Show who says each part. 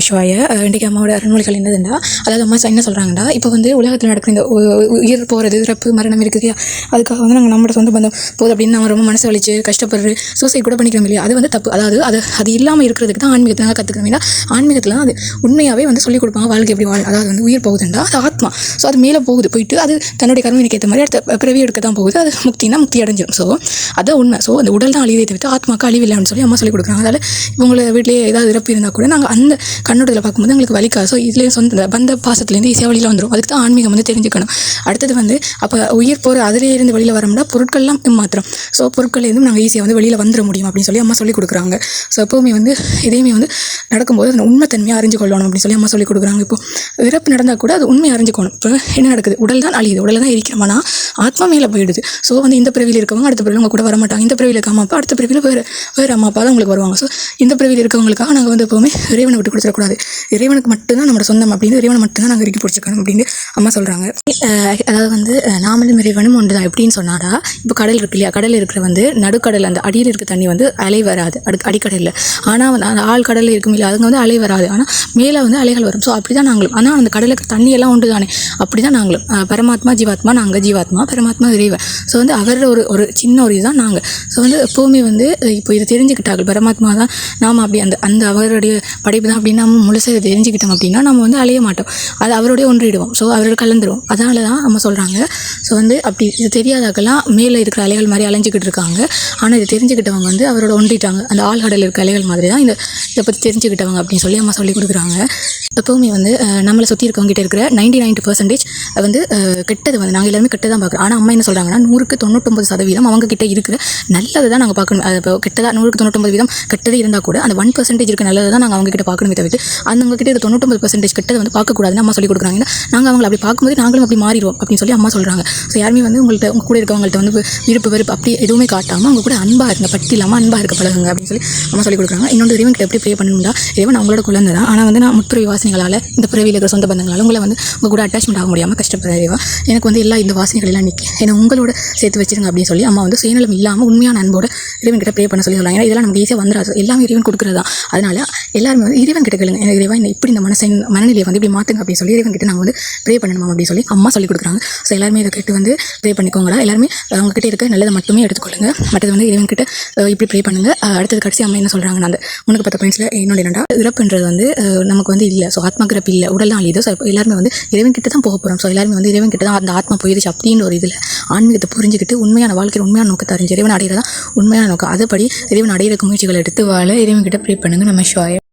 Speaker 1: ஷுவாய இன்றைக்கி அம்மாவோட அருண்மொழிகள் என்னதுண்டா அதாவது அம்மா என்ன சொல்கிறாங்கடா இப்போ வந்து உலகத்தில் நடக்கிற இந்த உ- உயிர் போகிறது இறப்பு மரணம் இருக்குது இல்லையா? அதுக்காக வந்து நாங்கள் நம்மளோட சொந்த பந்தம் போகுது அப்படின்னு நம்ம ரொம்ப மனசு வலிச்சு கஷ்டப்படுறது சூசைட் கூட பண்ணிக்கிறோம் இல்லையா? அது வந்து தப்பு. அதாவது அது அது இல்லாமல் இருக்கிறதுக்கு தான் ஆன்மீகத்தை நாங்கள் கற்றுக்கணும் ஏன்னா ஆன்மீகத்தில் அது உண்மையாகவே வந்து சொல்லிக் கொடுப்பாங்க வாழ்க்கை எப்படி வாழ் அதாவது வந்து உயிர் போகுதுண்டா அது ஆத்மா. ஸோ அது மேலே போகுது. போயிட்டு அது தன்னுடைய கர்மவினைக்கு ஏற்ற மாதிரி அடுத்த பிறவி எடுக்க தான் போகுது. அது முக்தினா முக்தி அடைஞ்சிடும் ஸோ அதான் உண்மை. ஸோ அந்த உடல் தான் அழிவை தவிர்த்து ஆத்மாக்கு அழிவில்லைன்னு சொல்லி அம்மா சொல்லி கொடுக்குறாங்க. அதால் இவங்களை வீட்டிலேயே ஏதாவது இறப்பு இருந்தால் கூட நாங்கள் அந்த கண்ணோட்டத்தில் பார்க்கும்போது எங்களுக்கு வலிக்கா ஸோ இதுலேயே சொந்த பந்த பாசத்துலேருந்து ஈஸியாக வெளியில் வந்துடும் அதுக்கு தான் ஆன்மீகம் வந்து தெரிஞ்சுக்கணும். அடுத்தது வந்து அப்போ உயிர் போகிற அதிலே இருந்து வெளியில் வரோம்னா பொருட்கள்லாம் மாத்திரம். ஸோ பொருட்கள்லேருந்து நாங்கள் ஈஸியாக வந்து வெளியில் வந்துட முடியும் அப்படின்னு சொல்லி அம்மா சொல்லி கொடுக்குறாங்க. ஸோ எப்போவுமே வந்து இதையுமே வந்து நடக்கும்போது அந்த உண்மைத்தன்மையாக அறிஞ்சு கொள்ளணும் அப்படின்னு சொல்லி அம்மா சொல்லி கொடுக்குறாங்க. இப்போ இறப்பு நடந்தால் கூட அது உண்மையை அறிஞ்சுக்கணும். இப்போ என்ன நடக்குது? உடல் தான் அழியுது. உடல் தான் இருக்கிறோம்னா ஆத்மா மேலே போயிடுது. ஸோ வந்து இந்த பிறவியில் இருக்கவங்க அடுத்த பிறவியில் உங்கள் கூட வர மாட்டாங்க இந்த பிறவியில் இருக்க அம்மா அப்பா அடுத்த பிறவியில் வேறு வேறு அம்மா அப்பா தான் உங்களுக்கு வருவாங்க. ஸோ இந்த பிறவியில் இருக்கவங்களுக்காக நாங்கள் வந்து எப்போவுமே இறைவனை விட்டு கொடுத்துருக்கோம் இருக்கக்கூடாது இறைவனுக்கு மட்டும்தான் நம்மளோட சொந்தம் அப்படின்னு இறைவனை மட்டும்தான் நாங்கள் இறுக்கி பிடிச்சிக்கணும் அப்படின்னு அம்மா சொல்கிறாங்க அதாவது வந்து நாமளும் இறைவனும் ஒன்று தான் எப்படின்னு சொன்னாரா இப்போ கடல் இருக்கு இல்லையா? கடல் இருக்கிற வந்து நடுக்கடல் அந்த அடியில் இருக்க தண்ணி வந்து அலை வராது. அடு அடிக்கடலில். ஆனால் வந்து அந்த ஆள் கடலில் இருக்கும் இல்லையா? அதுங்க வந்து அலை வராது. ஆனால் மேலே வந்து அலைகள் வரும். ஸோ அப்படி தான் நாங்களும். ஆனால் அந்த கடலுக்கு தண்ணி எல்லாம் உண்டு தானே அப்படி தான் நாங்களும் பரமாத்மா ஜீவாத்மா நாங்கள் ஜீவாத்மா பரமாத்மா இறைவன். ஸோ வந்து அவர் ஒரு ஒரு சின்ன ஒரு இதுதான் நாங்கள் ஸோ வந்து எப்போவுமே வந்து இப்போ இதை தெரிஞ்சுக்கிட்டார்கள். பரமாத்மா தான் நாம் அப்படி அந்த அந்த அவருடைய படைப்பு தான் அப்படின்னு நம்ம முழுசாக இதை தெரிஞ்சுக்கிட்டோம் அப்படின்னா நம்ம வந்து அழிய மாட்டோம். அது அவரோடய ஒன்றிடுவோம். ஸோ அவரோட கலந்துருவோம். அதனால தான் நம்ம சொல்கிறாங்க ஸோ வந்து அப்படி இது தெரியாதாக்கெல்லாம் மேலே இருக்கிற அலைகள் மாதிரி அலைஞ்சிக்கிட்டு இருக்காங்க. ஆனால் இது தெரிஞ்சுக்கிட்டவங்க வந்து அவரோட ஒன்றிட்டாங்க. அந்த ஆழ்கடல் இருக்கிற அலைகள் மாதிரி தான் இந்த இதை பற்றி தெரிஞ்சுக்கிட்டவங்க அப்படின்னு சொல்லி அம்மா சொல்லி கொடுக்குறாங்க. எப்போவுமே வந்து நம்மளை சுற்றி இருக்கவங்ககிட்ட இருக்கிற நைன்டி நைன்டி பர்சன்டேஜ் வந்து கெட்டது வந்து நாங்கள் எல்லாருமே கெட்டது தான் பார்க்குறோம். ஆனால் அம்மா என்ன சொல்கிறாங்கன்னா நூறுக்கு தொண்ணூத்தொம்பது சதவீதம் அவங்ககிட்ட இருக்கிற நல்லது தான் நாங்கள் பார்க்கணும். அது இப்போ கெட்டதாக நூறுக்கு தொண்ணூத்தொம்பது வீதம் கெட்டதே இருந்தால் கூட அந்த ஒன் பர்சன்டேஜ் இருக்க நல்லது தான் நாங்கள் அவங்க கிட்ட பார்க்கணுமே தவிர அந்த அவங்க கிட்ட இருக்க தொண்ணூத்தொம்பது பர்சன்டேஜ் கிட்ட வந்து பார்க்கக்கூடாதுன்னு அம்மா சொல்லி கொடுக்குறாங்க. நாங்கள் அவங்களை அப்படி பார்க்கும்போது நாங்களும் அப்படி மாறிடுவோம் அப்படின்னு சொல்லி அம்மா சொல்கிறாங்க ஸோ யாருமே வந்து உங்கள்கிட்ட உங்க கூட இருக்கவங்கள்ட்ட வந்து விருப்பு வெறுப்பு அப்படி எதுவுமே காட்டாமல் அவங்க கூட அன்பாக இருங்க பட்டி இல்லாமல் அன்பாக இருக்க பழகுங்க அப்படின்னு சொல்லி அம்மா சொல்லி கொடுக்குறாங்க. இன்னொன்று இறைவன் கிட்ட எப்படி ப்ரே பண்ணணும்னா இறைவன் அவங்களோட குழந்தை தான். ஆனால் வந்து நான் முற்பிறவி வாசனைகளால் இந்த பிறவியில் இருக்கிற சொந்த பந்தங்களால் உங்களை வந்து உங்கள் கூட அட்டாச்மெண்ட் ஆக முடியாமல் கஷ்டப்படுற இறைவா. எனக்கு வந்து எல்லா இந்த வாசனைகளெல்லாம் நிற்கி என்னை உங்களோட சேர்த்து வச்சிருங்க அப்படின்னு சொல்லி அம்மா வந்து சுயநலம் இல்லாமல் உண்மையான அன்போட இறைவன் கிட்ட ப்ரே பண்ண சொல்லி சொல்லுவாங்க ஏன்னா இதெல்லாம் நமக்கு ஈஸியாக வந்துடாது. எல்லாமே இறைவன் கொடுக்குறதா. அதனால எல்லாருமே வந்து இறைவன் கிட்ட கேளுங்க. எனக்கு இறைவா என்னை இப்படி இந்த மனசை மனநிலையை வந்து இப்படி மாற்றுங்க அப்படின்னு சொல்லி இறைவன் கிட்ட நாங்கள் வந்து ப்ரே பண்ணணுமா அப்படின்னு சொல்லி அம்மா சொல்லி கொடுக்குறாங்க. ஸோ எல்லாருமே இதை கேட்டு வந்து ப்ரே பண்ணிக்கோங்களா? எல்லாருமே அவங்ககிட்ட இருக்க நல்லதை மட்டுமே எடுத்துக்கொள்ளுங்க. மற்றது வந்து இறைவன் கிட்ட இப்படி ப்ரே பண்ணுங்க. அடுத்தது கடைசி அம்மா என்ன சொல்கிறாங்க அந்த உனக்கு பத்து பாயிண்ட்ஸில் இன்னொன்று என்னடா இறப்புன்றது வந்து நமக்கு வந்து இல்லை. ஸோ ஆத்மா இறப்பு இல்லை. உடல் தான் அழியுது ஸோ எல்லாருமே வந்து இறைவன் கிட்ட தான் போக போகிறோம் ஸோ எல்லாருமே வந்து இறைவன் கிட்ட தான் அந்த ஆத்மா போயிருச்சு அப்படின்னு ஒரு இதில் ஆன்மீகத்தை புரிஞ்சுக்கிட்டு உண்மையான வாழ்க்கையில் உண்மையான நோக்கத்தை அறிஞ்சு இறைவன் அடையிறதா? உண்மையான நோக்கம். அதுபடி இறைவன் அடையிறக்கு முயற்சிகளை எடுத்து வாழ இறைவன் கிட்ட ப்ரே பண்ணுங்க. நம்ம ஷாய